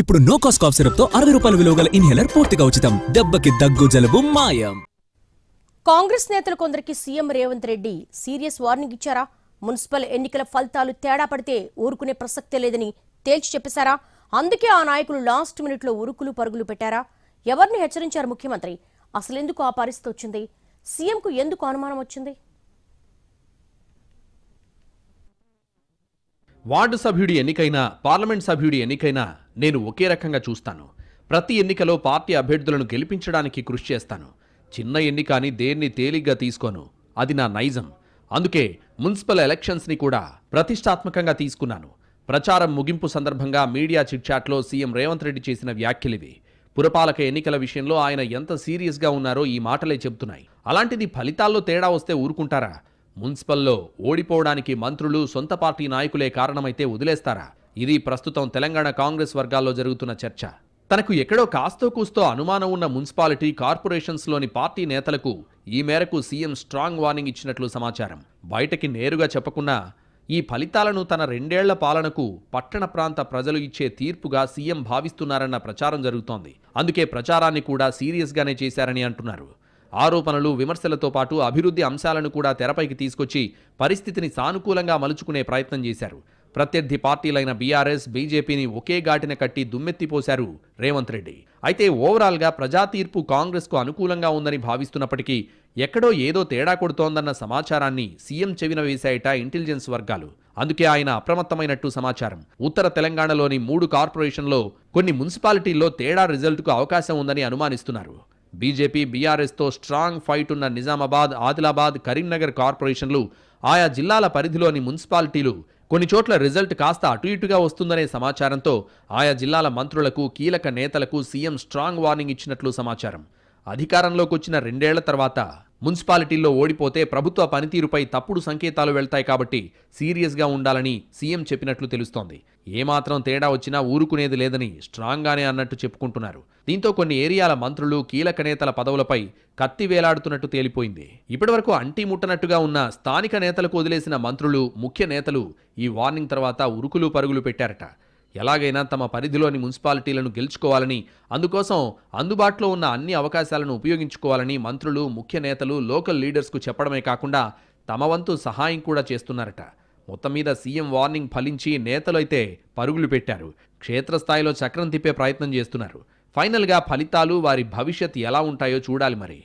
ఇప్పుడు no cost cough సిరప్తో అరవై రూపాయల విలువ గల ఇన్హేలర్ పూర్తిగా ఉచితం. దెబ్బకి దగ్గు జలుబు మాయం. కాంగ్రెస్ నేతలు కొందరికి CM Revanth Reddy serious warning ఇచ్చారా? మున్సిపల్ ఎన్నికల ఫలితాలు తేడా పడితే ఊరుకునే ప్రసక్తే లేదని తేల్చి చెప్పేశారా? అందుకే ఆ నాయకులు లాస్ట్ మినిట్లో ఉరుకులు పరుగులు పెట్టారా? ఎవరిని హెచ్చరించారు ముఖ్యమంత్రి? అసలెందుకు ఆ పరిస్థితి వచ్చింది? సీఎంకు ఎందుకు అనుమానం వచ్చింది? వార్డు సభ్యుడి ఎన్నికైనా పార్లమెంట్ సభ్యుడి ఎన్నికైనా నేను ఒకే రకంగా చూస్తాను. ప్రతి ఎన్నికలో పార్టీ అభ్యర్థులను గెలిపించడానికి కృషి చేస్తాను. చిన్న ఎన్నిక అని దేన్ని తేలిగ్గా తీసుకోను? అది నా నైజం. అందుకే మున్సిపల్ ఎలక్షన్స్ని కూడా ప్రతిష్టాత్మకంగా తీసుకున్నాను. ప్రచారం ముగింపు సందర్భంగా మీడియా చిట్చాట్లో సీఎం రేవంత్ రెడ్డి చేసిన వ్యాఖ్యలివి. పురపాలక ఎన్నికల విషయంలో ఆయన ఎంత సీరియస్గా ఉన్నారో ఈ మాటలే చెబుతున్నాయి. అలాంటిది ఫలితాల్లో తేడా వస్తే ఊరుకుంటారా? మున్సిపల్లో ఓడిపోవడానికి మంత్రులు సొంత పార్టీ నాయకులే కారణమైతే వదిలేస్తారా? ఇది ప్రస్తుతం తెలంగాణ కాంగ్రెస్ వర్గాల్లో జరుగుతున్న చర్చ. తనకు ఎక్కడో కాస్తో కూస్తో అనుమానం ఉన్న మున్సిపాలిటీ కార్పొరేషన్స్లోని పార్టీ నేతలకు ఈ మేరకు సీఎం స్ట్రాంగ్ వార్నింగ్ ఇచ్చినట్లు సమాచారం. బయటకి నేరుగా చెప్పకున్నా ఈ ఫలితాలను తన రెండేళ్ళ పాలనకు పట్టణ ప్రాంత ప్రజలు ఇచ్చే తీర్పుగా సీఎం భావిస్తున్నారన్న ప్రచారం జరుగుతోంది. అందుకే ప్రచారాన్ని కూడా సీరియస్గానే చేశారని అంటున్నారు. ఆరోపణలు విమర్శలతో పాటు అభివృద్ధి అంశాలను కూడా తెరపైకి తీసుకొచ్చి పరిస్థితిని సానుకూలంగా మలుచుకునే ప్రయత్నం చేశారు. ప్రత్యర్థి పార్టీలైన బీఆర్ఎస్ బీజేపీని ఒకే గాటిన కట్టి దుమ్మెత్తిపోశారు రేవంత్ రెడ్డి. అయితే ఓవరాల్గా ప్రజా తీర్పు కాంగ్రెస్కు అనుకూలంగా ఉందని భావిస్తున్నప్పటికీ ఎక్కడో ఏదో తేడా కొడుతోందన్న సమాచారాన్ని సీఎం చెవిన వేశాయట ఇంటెలిజెన్స్ వర్గాలు. అందుకే ఆయన అప్రమత్తమైనట్టు సమాచారం. ఉత్తర తెలంగాణలోని మూడు కార్పొరేషన్లో కొన్ని మున్సిపాలిటీల్లో తేడా రిజల్ట్కు అవకాశం ఉందని అనుమానిస్తున్నారు. బీజేపీ బీఆర్ఎస్తో స్ట్రాంగ్ ఫైట్ ఉన్న నిజామాబాద్ ఆదిలాబాద్ కరీంనగర్ కార్పొరేషన్లు ఆయా జిల్లాల పరిధిలోని మున్సిపాలిటీలు కొన్ని చోట్ల రిజల్ట్ కాస్త అటు ఇటుగా వస్తుందనే సమాచారంతో ఆయా జిల్లాల మంత్రులకు కీలక నేతలకు సీఎం స్ట్రాంగ్ వార్నింగ్ ఇచ్చినట్లు సమాచారం. అధికారంలోకి వచ్చిన రెండేళ్ళ తర్వాత మున్సిపాలిటీల్లో ఓడిపోతే ప్రభుత్వ పనితీరుపై తప్పుడు సంకేతాలు వెళ్తాయి కాబట్టి సీరియస్గా ఉండాలని సీఎం చెప్పినట్లు తెలుస్తోంది. ఏమాత్రం తేడా వచ్చినా ఊరుకునేది లేదని స్ట్రాంగ్గానే అన్నట్టు చెప్పుకుంటున్నారు. దీంతో కొన్ని ఏరియాల మంత్రులు కీలక నేతల పదవులపై కత్తి వేలాడుతున్నట్టు తేలిపోయింది. ఇప్పటివరకు అంటి ముట్టనట్టుగా ఉన్న స్థానిక నేతలకు వదిలేసిన మంత్రులు ముఖ్య నేతలు ఈ వార్నింగ్ తర్వాత ఉరుకులు పరుగులు పెట్టారట. ఎలాగైనా తమ పరిధిలోని మున్సిపాలిటీలను గెలుచుకోవాలని అందుకోసం అందుబాటులో ఉన్న అన్ని అవకాశాలను ఉపయోగించుకోవాలని మంత్రులు ముఖ్య నేతలు లోకల్ లీడర్స్కు చెప్పడమే కాకుండా తమ వంతు సహాయం కూడా చేస్తున్నారట. మొత్తం మీద సీఎం వార్నింగ్ ఫలించి నేతలైతే పరుగులు పెట్టారు. క్షేత్రస్థాయిలో చక్రం తిప్పే ప్రయత్నం చేస్తున్నారు. ఫైనల్గా ఫలితాలు వారి భవిష్యత్ ఎలా ఉంటాయో చూడాలి మరి.